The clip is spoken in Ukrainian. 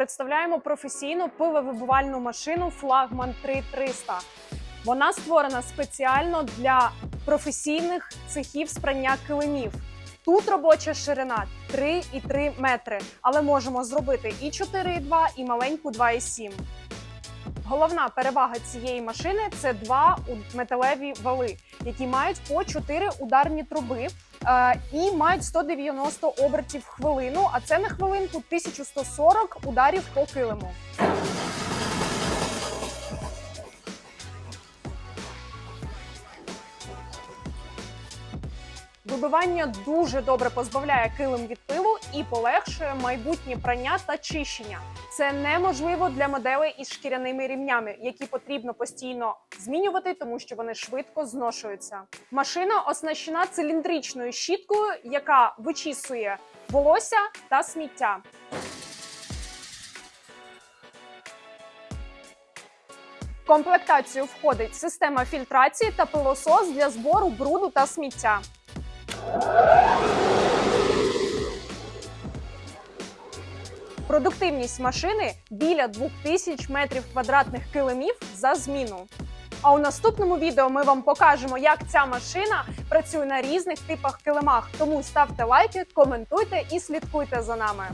представляємо професійну пивовибувальну машину Флагман 3300. Вона створена спеціально для професійних цехів спрання килимів. Тут робоча ширина 3,3 метри, але можемо зробити і 4,2, і маленьку 2,7. Головна перевага цієї машини це два металеві вали, які мають по 4 ударні труби е, і мають 190 обертів в хвилину. А це на хвилинку 1140 ударів по килиму. Вибивання дуже добре позбавляє килим від пилу і полегшує майбутнє прання та чищення. Це неможливо для моделей із шкіряними рівнями, які потрібно постійно змінювати, тому що вони швидко зношуються. Машина оснащена циліндричною щіткою, яка вичісує волосся та сміття. В комплектацію входить система фільтрації та пилосос для збору бруду та сміття. Продуктивність машини біля 2000 метрів квадратних килимів за зміну. А у наступному відео ми вам покажемо, як ця машина працює на різних типах килимах. Тому ставте лайки, коментуйте і слідкуйте за нами.